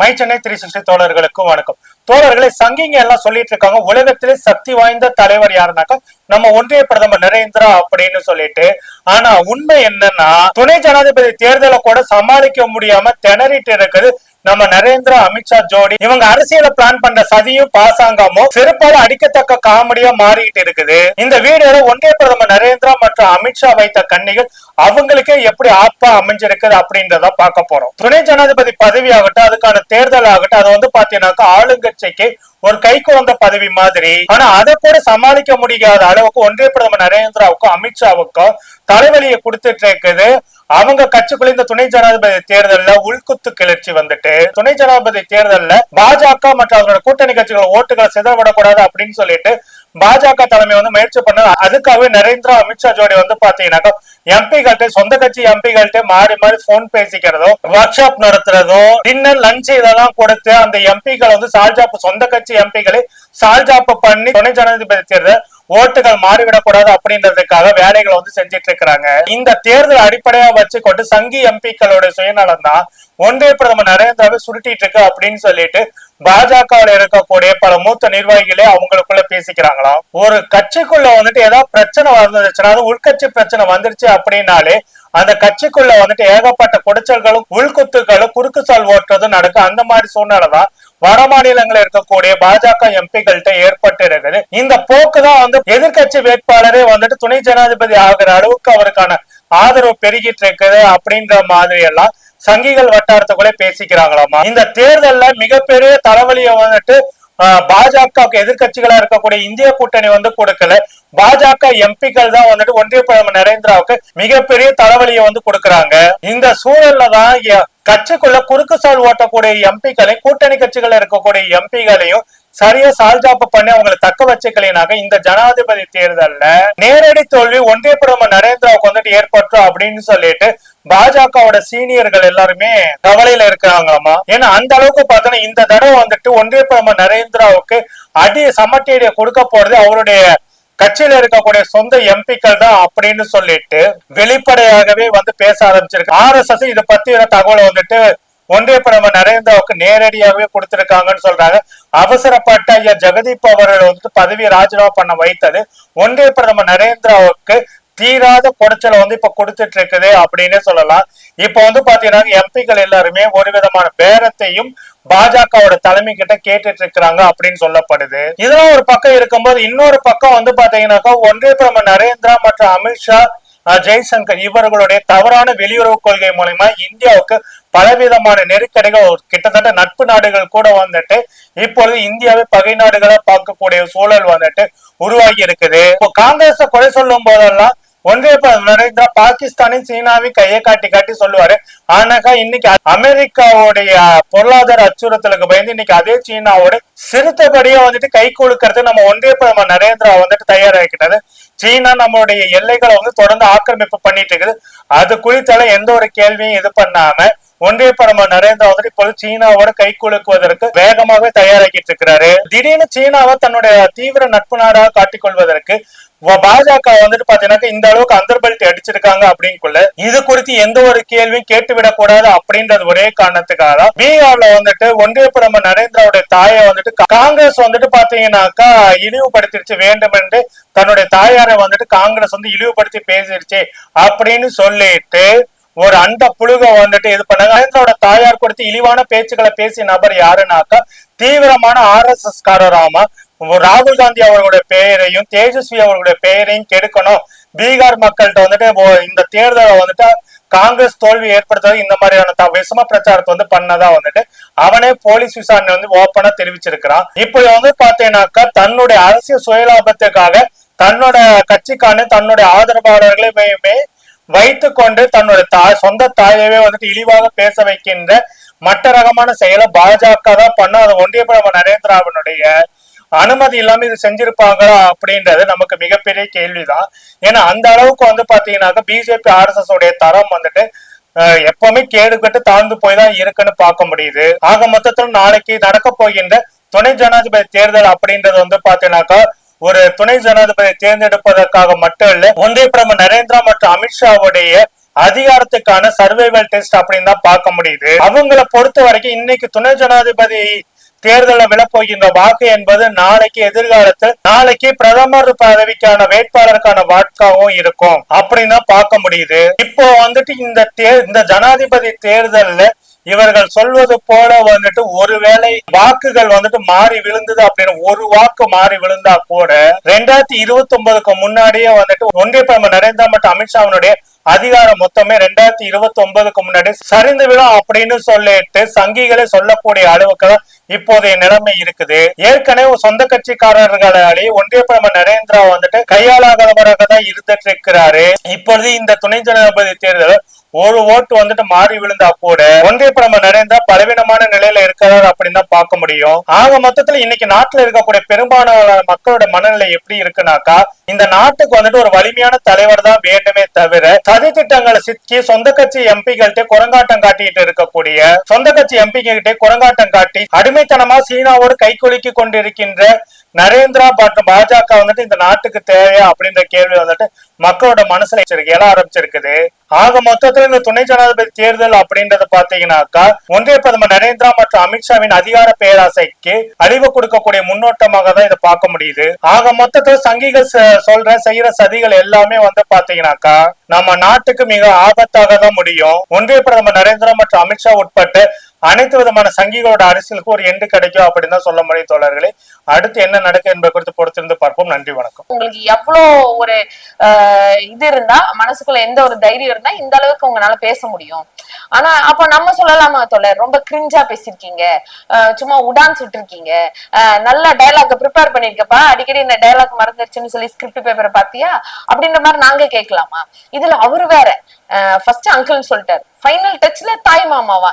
My Chennai three sixty தோழர்களுக்கும் வணக்கம். தோழர்களை சங்கிங்க எல்லாம் சொல்லிட்டு இருக்காங்க. உலகத்திலே சக்தி வாய்ந்த தலைவர் யாருனாக்கா நம்ம ஒன்றிய பிரதமர் நரேந்திரா அப்படின்னு சொல்லிட்டு. ஆனா உண்மை என்னன்னா துணை ஜனாதிபதி தேர்தலை கூட சமாளிக்க முடியாம திணறிட்டு இருக்குது நம்ம நரேந்திரா அமித்ஷா ஜோடி. இவங்க அரசியல பிளான் பண்ற சதியும் பாசாங்கமும் செருப்பால அடிக்கத்தக்க காமெடியா மாறிக்கிட்டு இருக்குது. இந்த வீடியோல ஒன்றிய பிரதமர் நரேந்திரா மற்றும் அமித்ஷா வைத்த கண்ணிகள் அவங்களுக்கே எப்படி ஆப்பா அமைஞ்சிருக்குது அப்படின்றத பார்க்க போறோம். துணை ஜனாதிபதி பதவி ஆகட்டும் அதுக்கான தேர்தல் ஆகட்டும் அது வந்து பாத்தீங்கன்னாக்கா ஆளுங்கட்சிக்கு ஒரு கைக்கு வந்த பதவி மாதிரி. ஆனா அதை கூட சமாளிக்க முடியாத அளவுக்கு ஒன்றிய பிரதமர் நரேந்திராவுக்கும் அமித்ஷாவுக்கும் தலைவலியை கொடுத்துட்டு இருக்குது. அவங்க கட்சிக்குள்ள இந்த துணை ஜனாதிபதி தேர்தல்ல உள்குத்து கிளர்ச்சி வந்துட்டு துணை ஜனாதிபதி தேர்தல்ல பாஜக மற்றும் அதனோட கூட்டணி கட்சிகள் ஓட்டுகளை சிதறவிடக்கூடாது அப்படின்னு சொல்லிட்டு பாஜக தலைமை வந்து முயற்சி பண்ணது. அதுக்காகவே நரேந்திரா அமித்ஷா ஜோடி வந்து பாத்தீங்கன்னாக்கா எம்பிகள்கிட்ட சொந்த கட்சி எம்பிகள்கிட்ட மாறி மாறி போன் பேசிக்கிறதோ ஒர்க் ஷாப் நடத்துறதோ டின்னர் லஞ்ச் இதெல்லாம் கொடுத்து அந்த எம்பிக்கள் வந்து சால்ஜாப்பு சொந்த கட்சி எம்பிகளை சால்ஜாப்பு பண்ணி துணை ஜனாதிபதி தேர்தல் ஓட்டுகள் மாறிவிடக்கூடாது அப்படின்றதுக்காக வேலைகளை வந்து செஞ்சிட்டு இருக்கிறாங்க இந்த தேர்தல் அடிப்படையா வச்சுக்கொண்டு சங்கி எம்பிக்களோட சுயநலம் தான் ஒன்றிய பிரதமர் நரேந்திராவை சுருட்டிட்டு இருக்கு அப்படின்னு சொல்லிட்டு பாஜகவில் இருக்கக்கூடிய பல மூத்த நிர்வாகிகளே அவங்களுக்குள்ள பேசிக்கிறாங்களாம் ஒரு கட்சிக்குள்ள வந்துட்டு ஏதாவது பிரச்சனை வந்துருச்சுன்னா அது உள்கட்சி பிரச்சனை வந்துருச்சு அப்படின்னாலே அந்த கட்சிக்குள்ள வந்துட்டு ஏகப்பட்ட குடைச்சல்களும் உள்குத்துகளும் குறுக்கு சால் ஓட்டுறதும் நடக்கும் அந்த மாதிரி சூழ்நிலை தான் வட மாநிலங்களில் இருக்கக்கூடிய பாஜக எம்பிகள்கிட்ட ஏற்பட்டு இருக்குது இந்த போக்கு தான் வந்து எதிர்கட்சி வேட்பாளரே வந்துட்டு துணை ஜனாதிபதி ஆகிற அளவுக்கு அவருக்கான ஆதரவு பெருகிட்டு இருக்குது அப்படின்ற மாதிரி எல்லாம் சங்கிகள் வட்டாரத்துக்குள்ளே பேசிக்கிறாங்களாமா? இந்த தேர்தல்ல மிகப்பெரிய தலைவலியை வந்துட்டு பாஜக எதிர்கட்சிகளா இருக்கக்கூடிய இந்திய கூட்டணி வந்து கொடுக்கல. பாஜக எம்பிக்கள் தான் வந்துட்டு ஒன்றிய பிரதமர் நரேந்திராவுக்கு மிகப்பெரிய தலைவலியை வந்து கொடுக்கறாங்க. இந்த சூழல்ல தான் கட்சிக்குள்ள குறுக்கு சால் ஓட்டக்கூடிய எம்பிக்களையும் கூட்டணி கட்சிகள் இருக்கக்கூடிய எம்பிகளையும் சரியா சால்ஜாப்பு பண்ணி அவங்களை தக்க வச்சுக்கலைனாக்க இந்த ஜனாதிபதி தேர்தல்ல நேரடி தோல்வி ஒன்றிய பிரதமர் நரேந்திராவுக்கு வந்துட்டு ஏற்பட்டோம் அப்படின்னு சொல்லிட்டு பாஜகவோட சீனியர்கள் எல்லாருமே கவலையில இருக்கிறாங்களாமா? ஏன்னா அந்த அளவுக்கு பார்த்தோன்னா இந்த தடவை வந்துட்டு ஒன்றிய பிரதமர் நரேந்திராவுக்கு அடி சமட்டீடிய கொடுக்க போறது அவருடைய கட்சியில இருக்கக்கூடிய சொந்த எம்பிக்கள் தான் அப்படின்னு சொல்லிட்டு வெளிப்படையாகவே வந்து பேச ஆரம்பிச்சிருக்கு. ஆர் எஸ் எஸ் இதை பத்தின தகவலை வந்துட்டு ஒன்றிய பிரதமர் நரேந்திராவுக்கு நேரடியாகவே கொடுத்திருக்காங்கன்னு சொல்றாங்க. அவசரப்பட்ட ஐயா ஜெகதீப் அவர்கள் வந்து பதவியை ராஜினாமா பண்ண வைத்தது. ஒன்றிய பிரதமர் நரேந்திராவுக்கு தீராத குடைச்சலை வந்து இப்ப கொடுத்துட்டு இருக்குது அப்படின்னு சொல்லலாம். இப்ப வந்து பாத்தீங்கன்னா எம்பிக்கள் எல்லாருமே ஒரு விதமான பேரத்தையும் பாஜகவோட தலைமை கிட்ட கேட்டுட்டு இருக்கிறாங்க அப்படின்னு சொல்லப்படுது. இதெல்லாம் ஒரு பக்கம் இருக்கும்போது இன்னொரு பக்கம் வந்து பாத்தீங்கன்னாக்கா ஒன்றிய பிரதமர் நரேந்திரா மற்றும் அமித்ஷா ஜெய்சங்கர் இவர்களுடைய தவறான வெளியுறவு கொள்கை மூலயமா இந்தியாவுக்கு பலவிதமான நெருக்கடிகள் ஒரு கிட்டத்தட்ட நட்பு நாடுகள் கூட வந்துட்டு இப்பொழுது இந்தியாவை பகை நாடுகளா பார்க்கக்கூடிய சூழல் வந்துட்டு உருவாகி இருக்குது. இப்போ காங்கிரஸ் குறை சொல்லும் போதெல்லாம் ஒன்றிய நரேந்திரா பாகிஸ்தானையும் சீனாவையும் கையை காட்டி காட்டி சொல்லுவாரு. ஆனாக்கா இன்னைக்கு அமெரிக்காவுடைய பொருளாதார அச்சுறுத்தலுக்கு பயந்து இன்னைக்கு அதே சீனாவோட சிறுத்தபடியா வந்துட்டு கை கொடுக்கறது நம்ம ஒன்றிய பிரதமர் நரேந்திரா வந்துட்டு தயாராகிக்கிட்டது சீனா நம்மளுடைய எல்லைகளை வந்து தொடர்ந்து ஆக்கிரமிப்பு பண்ணிட்டு இருக்குது. அது குறித்தால எந்த ஒரு கேள்வியும் இது பண்ணாம ஒன்றிய பிரதமர் நரேந்திரா வந்துட்டு இப்போது சீனாவோட கை குலுக்குவதற்கு வேகமாகவே தயாராகிட்டு இருக்கிறாரு. திடீர்னு சீனாவை தன்னுடைய தீவிர நட்பு நாடாக காட்டிக்கொள்வதற்கு பாஜக வந்துட்டு பாத்தீங்கன்னா இந்த அளவுக்கு அந்தர்பல்ட்டி அடிச்சிருக்காங்க அப்படின்னுக்குள்ள இது குறித்து எந்த ஒரு கேள்வியும் கேட்டுவிடக் கூடாது அப்படின்றது ஒரே காரணத்துக்காக தான் பீகார்ல வந்துட்டு ஒன்றிய பிரதமர் நரேந்திராவுடைய தாயை வந்துட்டு காங்கிரஸ் வந்துட்டு பாத்தீங்கன்னாக்கா இழிவுபடுத்திருச்சு வேண்டும் என்று தன்னுடைய தாயாரை வந்துட்டு காங்கிரஸ் வந்து இழிவுபடுத்தி பேசிருச்சு அப்படின்னு சொல்லிட்டு ஒரு அந்த புழுக வந்துட்டு இது பண்ணாங்க. நரேந்திரோட தாயார் கொடுத்து இழிவான பேச்சுக்களை பேசிய நபர் யாருனாக்கா தீவிரமான ஆர் எஸ் எஸ் காரராமா ராகுல் காந்தி அவர்களுடைய பெயரையும் தேஜஸ்வி அவர்களுடைய பெயரையும் கெடுக்கணும். பீகார் மக்கள்கிட்ட வந்துட்டு இந்த தேர்தலை வந்துட்டு காங்கிரஸ் தோல்வி ஏற்படுத்துறது இந்த மாதிரியான த- விஷம பிரச்சாரத்தை வந்து பண்ணதா வந்துட்டு அவனே போலீஸ் விசாரணை வந்து ஓப்பனா தெரிவிச்சிருக்கிறான். இப்படி வந்து பாத்தீங்கன்னாக்கா தன்னுடைய அரசியல் சுயலாபத்துக்காக தன்னோட கட்சிக்கான தன்னுடைய ஆதரவாளர்களையுமே வைத்து கொண்டு தன்னோட தாய் சொந்த தாயவே வந்துட்டு இழிவாக பேச வைக்கின்ற மட்ட ரகமான செயலை பாஜக தான் பண்ண அது ஒன்றிய பிரதமர் நரேந்திராவினுடைய அனுமதி இல்லாம இது செஞ்சிருப்பாங்களா அப்படின்றது நமக்கு மிகப்பெரிய கேள்விதான். ஏன்னா அந்த அளவுக்கு வந்து பாத்தீங்கன்னாக்க பிஜேபி ஆர்எஸ்எஸ் உடைய தரம் வந்துட்டு அஹ், எப்பவுமே கேடுகட்டு தாழ்ந்து போய் தான் இருக்குன்னு பார்க்க முடியுது. ஆக மொத்தத்தில் நாளைக்கு நடக்க போகின்ற துணை ஜனாதிபதி தேர்தல் அப்படின்றது வந்து பாத்தீங்கன்னாக்கா ஒரு துணை ஜனாதிபதி தேர்ந்தெடுப்பதற்காக மட்டும் இல்ல ஒன்றிய பிரதமர் நரேந்திரா மற்றும் அமித்ஷாவுடைய அதிகாரத்துக்கான சர்வைவல் டெஸ்ட் அப்படின்னு தான் பார்க்க முடியுது. அவங்கள பொறுத்த வரைக்கும் இன்னைக்கு துணை ஜனாதிபதி தேர்தலில் விழப்போகின்ற வாக்கு என்பது நாளைக்கு எதிர்காலத்தில் நாளைக்கு பிரதமர் பதவிக்கான வேட்பாளருக்கான வாக்காவும் இருக்கும் அப்படின்னு தான் பார்க்க முடியுது. இப்போ வந்துட்டு இந்த தே- இந்த ஜனாதிபதி தேர்தல்ல இவர்கள் சொல்வது போல வந்துட்டு ஒருவேளை வாக்குகள் வந்துட்டு மாறி விழுந்தது அப்படின்னு ஒரு வாக்கு மாறி விழுந்தா கூட ரெண்டாயிரத்தி இருபத்தி ஒன்பதுக்கு முன்னாடியே வந்துட்டு ஒன்றிய பிரதமர் நரேந்திர மற்றும் அமித்ஷாவினுடைய அதிகாரம் மொத்தமே ரெண்டாயிரத்தி இருபத்தி ஒன்பதுக்கு முன்னாடி சரிந்து விடும் அப்படின்னு சொல்லிட்டு சங்கிகளே சொல்லக்கூடிய அளவுக்கு தான் இப்போதைய நிலைமை இருக்குது. ஏற்கனவே சொந்த கட்சிக்காரர்களாலே ஒன்றிய பிரதமர் நரேந்திரா வந்துட்டு கையாளாதவராக தான் இருந்துட்டு இருக்கிறாரு. இப்பொழுது இந்த துணை ஜனாதிபதி தேர்தல் ஒரு ஓட்டு வந்துட்டு மாறி விழுந்தா கூட ஒன்றிய பிரதமர் நரேந்திரா பலவீனமான நிலையில இருக்கிறார் அப்படின்னு தான் பார்க்க முடியும். ஆக மொத்தத்துல இன்னைக்கு நாட்டுல இருக்கக்கூடிய பெரும்பாலான மக்களோட மனநிலை எப்படி இருக்குனாக்கா இந்த நாட்டுக்கு வந்துட்டு ஒரு வலிமையான தலைவர் தான் வேண்டுமே தவிர சதி திட்டங்களை சிக்கி சொந்த கட்சி எம்பிகள்கிட்ட குரங்காட்டம் காட்டிட்டு இருக்கக்கூடிய சொந்த கட்சி எம்பிகிட்டே குரங்காட்டம் காட்டி அடிமைத்தனமா சீனாவோடு கைக்குலுக்கி கொண்டிருக்கின்ற நரேந்திரா மற்றும் பாஜக வந்துட்டு இந்த நாட்டுக்கு தேவையா அப்படின்ற கேள்வி வந்துட்டு மக்களோட மனசுல வச்சிருக்கு எழ ஆரம்பிச்சிருக்குது. ஆக மொத்தத்துல இந்த துணை ஜனாதிபதி தேர்தல் அப்படின்றத பாத்தீங்கன்னாக்கா ஒன்றிய பிரதமர் நரேந்திரா மற்றும் அமித்ஷாவின் அதிகார பேராசைக்கு அழிவு கொடுக்கக்கூடிய முன்னோட்டமாக தான் இதை பார்க்க முடியுது. ஆக மொத்தத்துல சங்கிகள் சொல்ற செய்யற சதிகள் எல்லாமே வந்து பாத்தீங்கன்னாக்கா நம்ம நாட்டுக்கு மிக ஆபத்தாக தான் முடியும். ஒன்றிய பிரதமர் நரேந்திரா மற்றும் அமித்ஷா உட்பட்ட அனைத்து விதமான சங்கிகளோட அரசியலுக்கு ஒரு எண்டு கிடைக்கும் அப்படின்னு தான் சொல்ல முடியும் தோழர்களே. அடுத்து என்ன நடக்கும் என்பதை குறித்து பொறுத்திருந்து பார்ப்போம். நன்றி வணக்கம். உங்களுக்கு எவ்வளோ ஒரு ஆஹ், இது இருந்தா மனசுக்குள்ள எந்த ஒரு தைரியம் இருந்தா இந்த அளவுக்கு உங்களால பேச முடியும். ஆனா அப்ப நம்ம சொல்லலாமா தோழர்? ரொம்ப கிரிஞ்சா பேசிருக்கீங்க சும்மா உடான் சுட்டிருக்கீங்க ஆஹ், டைலாக் டயலாக் ப்ரிப்பேர் பண்ணிருக்கப்பா அடிக்கடி இந்த டயலாக் மறந்துருச்சுன்னு சொல்லி ஸ்கிரிப்ட் பேப்பரை பாத்தியா அப்படின்ற மாதிரி நாங்க கேட்கலாமா? இதுல அவரு வேற. ஃபர்ஸ்ட் அங்கிள்னு சொல்லிட்டாரு. ஃபைனல் டச்ல தாய் மாமாவா?